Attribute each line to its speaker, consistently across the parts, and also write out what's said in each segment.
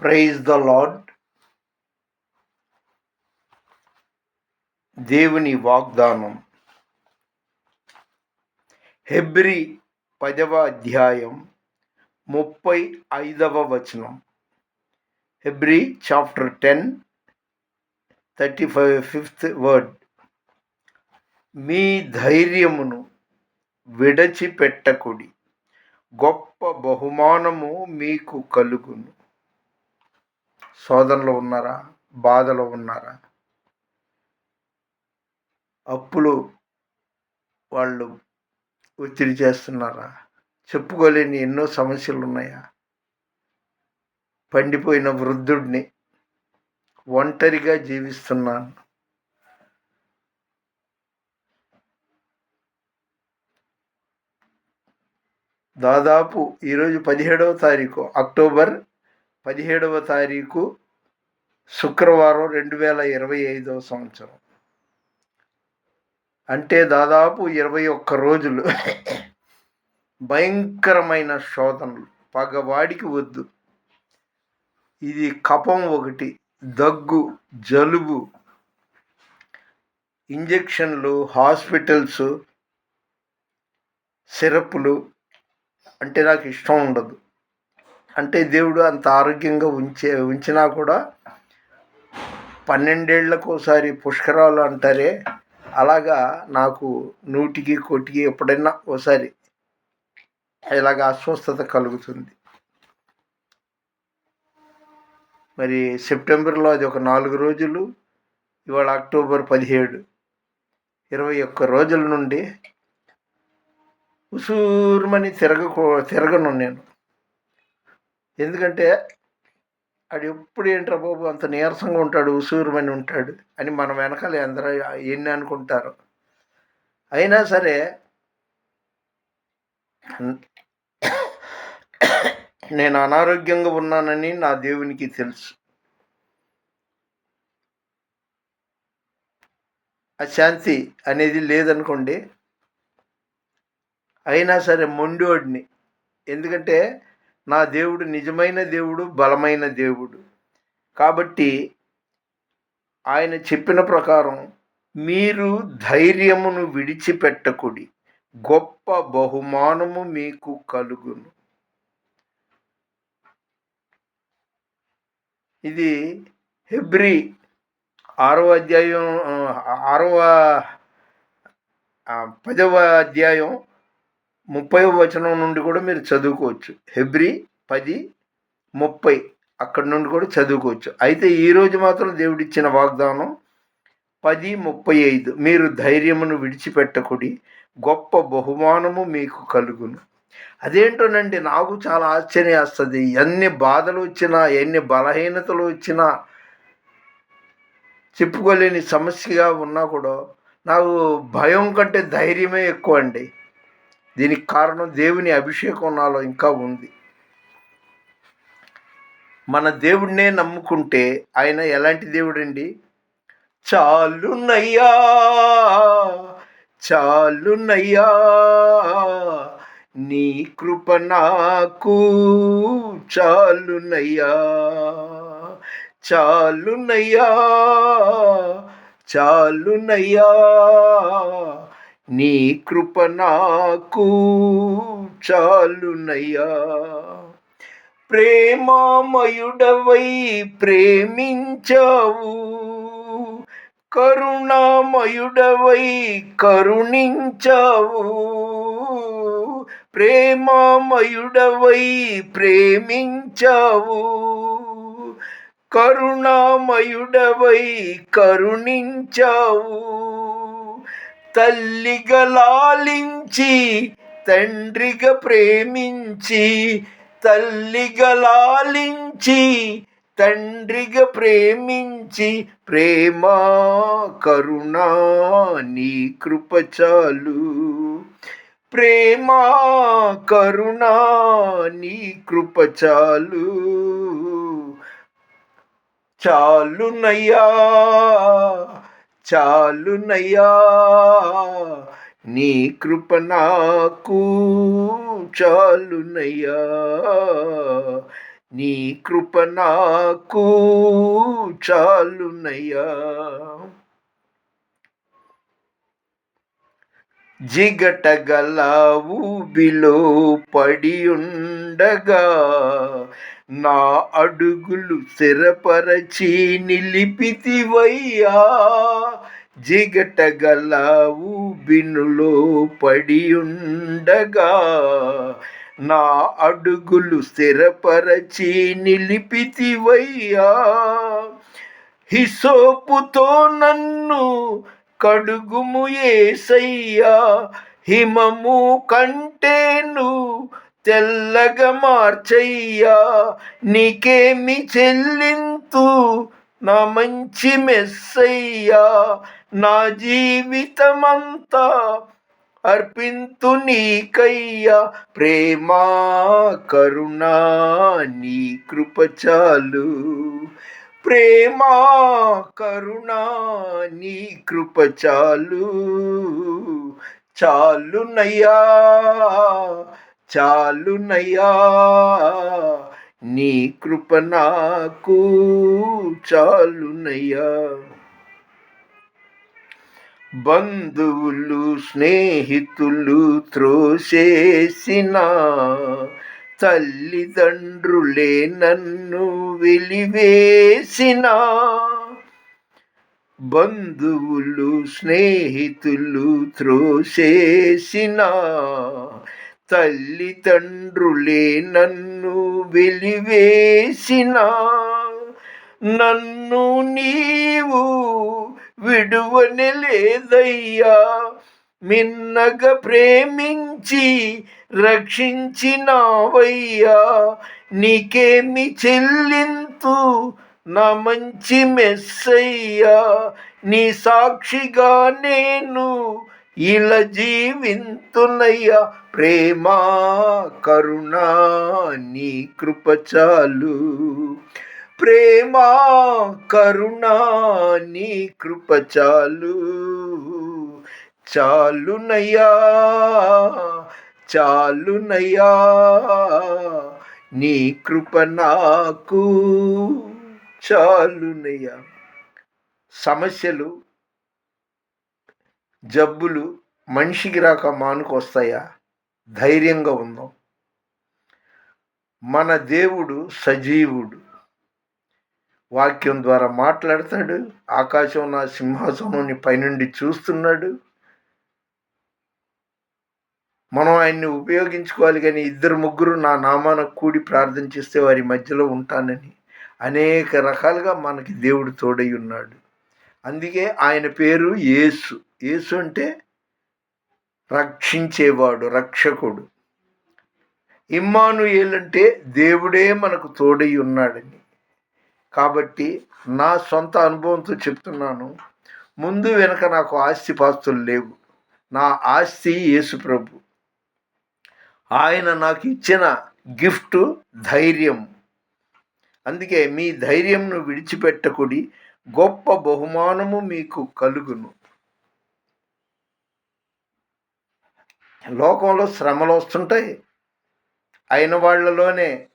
Speaker 1: Praise the lord దేవుని వాగ్దానం. హెబ్రి పదవ అధ్యాయం ముప్పై ఐదవ వచనం. హెబ్రి chapter ten thirty five fifth word మీ ధైర్యమును విడచిపెట్టకుడి. గొప్ప బహుమానము మీకు కలుగును. శోధనలో ఉన్నారా? బాధలో ఉన్నారా? అప్పులు వాళ్ళు ఒత్తిడి చేస్తున్నారా? చెప్పుకోలేని ఎన్నో సమస్యలు ఉన్నాయా పండిపోయిన వృద్ధుడిని ఒంటరిగా జీవిస్తున్నాను. దాదాపు ఈరోజు పదిహేడవ తారీఖు అక్టోబర్ పదిహేడవ తారీఖు శుక్రవారం రెండు వేల ఇరవై ఐదవ సంవత్సరం. అంటే దాదాపు ఇరవై ఒక్క రోజులు భయంకరమైన శోధనలు. పగవాడికి వద్దు. ఇది కపం ఒకటి దగ్గు జలుబు ఇంజెక్షన్లు హాస్పిటల్స్ సిరప్లు అంటే నాకు ఇష్టం ఉండదు. అంటే దేవుడు అంత ఆరోగ్యంగా ఉంచే ఉంచినా కూడా పన్నెండేళ్ళకు ఒకసారి పుష్కరాలు అంటారే అలాగా నాకు నూటికి కోటికి ఎప్పుడైనా ఒకసారి ఇలాగ అస్వస్థత కలుగుతుంది. మరి సెప్టెంబర్లో అది ఒక నాలుగు రోజులు ఇవాళ అక్టోబర్ పదిహేడు. ఇరవై ఒక్క రోజుల నుండి ఉసూరుమని తిరగకూ తిరగను నేను. ఎందుకంటే ఆడు ఎప్పుడు ఏంట్రా బాబు అంత నీరసంగా ఉంటాడు ఉసూరుమని ఉంటాడు అని మన వెనకాల అందరూ ఎన్ని అనుకుంటారు. అయినా సరే నేను అనారోగ్యంగా ఉన్నానని నా దేవునికి తెలుసు. అశాంతి అనేది లేదనుకోండి అయినా సరే మొండోడిని ఎందుకంటే నా దేవుడు నిజమైన దేవుడు బలమైన దేవుడు. కాబట్టి ఆయన చెప్పిన ప్రకారం మీరు ధైర్యమును విడిచిపెట్టకుడి. గొప్ప బహుమానము మీకు కలుగును. ఇది హెబ్రి ఆరవ అధ్యాయం ఆరవ పదవ అధ్యాయం ముప్పై వచనం నుండి కూడా మీరు చదువుకోవచ్చు. హెబ్రి పది ముప్పై అక్కడి నుండి కూడా చదువుకోవచ్చు. అయితే ఈరోజు మాత్రం దేవుడిచ్చిన వాగ్దానం పది ముప్పై ఐదు. మీరు ధైర్యమును విడిచిపెట్టకుడి గొప్ప బహుమానము మీకు కలుగును. అదేంటోనండి నాకు చాలా ఆశ్చర్యం వస్తుంది ఎన్ని బాధలు వచ్చినా ఎన్ని బలహీనతలు వచ్చినా చెప్పుకోలేని సమస్యగా ఉన్నా కూడా నాకు భయం కంటే ధైర్యమే ఎక్కువ అండి దీనికి కారణం దేవుని అభిషేకం నాలో ఇంకా ఉంది. మన దేవుడినే నమ్ముకుంటే ఆయన ఎలాంటి దేవుడండి? చాలునయ్యా చాలునయ్యా నీ కృప నాకు చాలునయ్యా చాలునయ్యా చాలునయ్యా. నీ కృప నాకు చాలునయ్యా. ప్రేమామయుడవై ప్రేమించావు. కరుణామయుడవై కరుణించావు. ప్రేమామయుడవై ప్రేమించావు. కరుణామయుడవై కరుణించావు. తల్లిగా లాలించి తండ్రిగా ప్రేమించి తల్లిగా లాలించి తండ్రిగా ప్రేమించి ప్రేమ కరుణ నీ కృప చాలు. ప్రేమ కరుణ నీ కృప చాలు. చాలునయ్యా. చాలునయ్యా నీ కృప నాకు చాలునయ్యా నీ కృప నాకు చాలునయ్యా. జిగటగల ఊబిలో పడి ఉండగా నా అడుగులు స్థిరపరచి నిలిపితివయ్యా. జిగటగల ఊబినులో పడి ఉండగా నా అడుగులు స్థిరపరచి నిలిపితివయ్యా. హిసోపుతో నన్ను కడుగుము ఏసయ్యా. హిమము కంటేను తెల్లగా మార్చయ్యా. నీకేమి చెల్లింతు నా మంచి మెస్సయ్యా నా జీవితమంతా అర్పింతు నీకయ్యా. ప్రేమా కరుణా నీ కృప చాలు. ప్రేమా కరుణా నీ కృప చాలు. చాలునయ్యా చాలునయ్యా. నీ కృప నాకు చాలునయ్యా. బంధువులు స్నేహితులు త్రోసేసిన తల్లిదండ్రులే నన్ను వెలివేసిన. బంధువులు స్నేహితులు త్రోసేసిన తల్లిదండ్రులే నన్ను వెలివేసిన. నన్ను నీవు విడువని లేదయ్యా మిన్నగా ప్రేమించి రక్షించినావయ్యా. నీకేమి చెల్లింతు నా మంచి మెస్సయ్యా. నీ సాక్షిగా నేను ఇలా జీవింతునయ్యా ప్రేమా కరుణ నీ కృప చాలు. ప్రేమా కరుణ నీ కృప చాలు. చాలునయ్యా చాలునయ్యా నీ కృప నాకు చాలునయ్యా. సమస్యలు జబ్బులు మనిషికి రాక మానుకొస్తాయా? ధైర్యంగా ఉందాం మన దేవుడు సజీవుడు. వాక్యం ద్వారా మాట్లాడతాడు. ఆకాశం నా సింహాసనం పైనుండి చూస్తున్నాడు. మనం ఆయన్ని ఉపయోగించుకోవాలి కానీ ఇద్దరు ముగ్గురు నా నామాన కూడి ప్రార్థన చేస్తే వారి మధ్యలో ఉంటానని అనేక రకాలుగా మనకి దేవుడు తోడై ఉన్నాడు. అందుకే ఆయన పేరు యేసు. యేసు అంటే రక్షించేవాడు రక్షకుడు. ఇమ్మానుయేల్ అంటే దేవుడే మనకు తోడై ఉన్నాడని. కాబట్టి నా సొంత అనుభవంతో చెప్తున్నాను. ముందు వెనక నాకు ఆస్తి పాస్తులు లేవు. నా ఆస్తి యేసు ప్రభు. ఆయన నాకు ఇచ్చిన గిఫ్ట్ ధైర్యం. అందుకే మీ ధైర్యంను విడిచిపెట్టకుడి గొప్ప బహుమానము మీకు కలుగును. లోకంలో శ్రమలు వస్తుంటాయి. అయిన వాళ్ళలోనే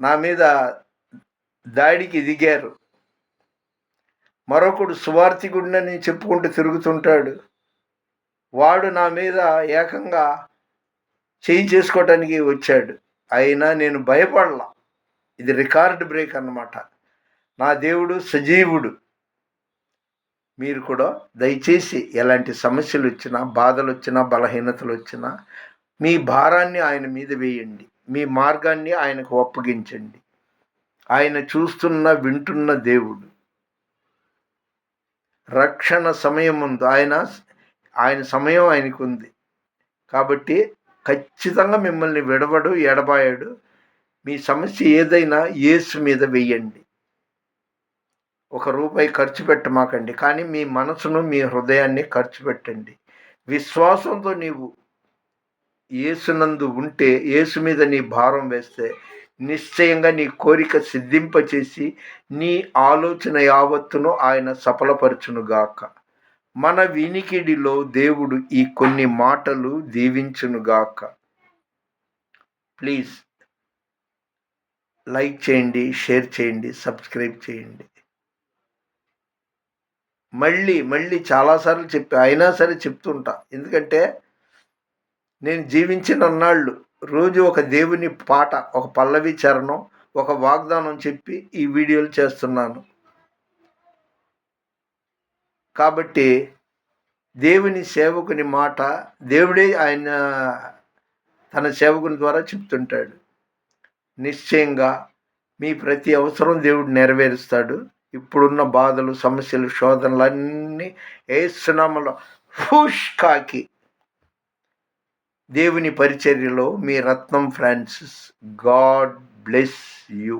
Speaker 1: నా మీద దాడికి దిగారు. మరొకడు సువార్థికుడినని చెప్పుకుంటూ తిరుగుతుంటాడు. వాడు నా మీద ఏకంగా చేయి చేసుకోవటానికి వచ్చాడు. అయినా నేను భయపడలా. ఇది రికార్డ్ బ్రేక్ అన్నమాట. నా దేవుడు సజీవుడు. మీరు కూడా దయచేసి ఎలాంటి సమస్యలు వచ్చినా బాధలు వచ్చినా బలహీనతలు వచ్చినా మీ భారాన్ని ఆయన మీద వేయండి. మీ మార్గాన్ని ఆయనకు అప్పగించండి. ఆయన చూస్తున్న వింటున్న దేవుడు. రక్షణ సమయం ఉంది. ఆయన ఆయన సమయం ఆయనకు ఉంది. కాబట్టి ఖచ్చితంగా మిమ్మల్ని విడవడు ఎడబాయాడు. మీ సమస్య ఏదైనా యేసు మీద వెయ్యండి ఒక రూపాయి ఖర్చు పెట్టమాకండి. కానీ మీ మనసును మీ హృదయాన్ని ఖర్చు పెట్టండి. విశ్వాసంతో నీవు ఏసునందు ఉంటే ఏసు మీద నీ భారం వేస్తే నిశ్చయంగా నీ కోరిక సిద్ధింపచేసి నీ ఆలోచన యావత్తును ఆయన సఫలపరచునుగాక. మన వినికిడిలో దేవుడు ఈ కొన్ని మాటలు దీవించునుగాక. ప్లీజ్ లైక్ చేయండి షేర్ చేయండి సబ్స్క్రైబ్ చేయండి. మళ్ళీ మళ్ళీ చాలాసార్లు చెప్పి అయినా సరే చెప్తుంటా. ఎందుకంటే నేను జీవించిన అన్నాళ్ళు రోజు ఒక దేవుని పాట ఒక పల్లవి చరణం ఒక వాగ్దానం చెప్పి ఈ వీడియోలు చేస్తున్నాను. కాబట్టి దేవుని సేవకుని మాట దేవుడే ఆయన తన సేవకుని ద్వారా చెప్తుంటాడు. నిశ్చయంగా మీ ప్రతి అవసరం దేవుడు నెరవేరుస్తాడు. ఇప్పుడున్న బాధలు సమస్యలు శోధనలు అన్నీ ఏసునామలో ఫుష్ కాకి దేవుని పరిచర్యలో మీ Ratnam Francis God bless you.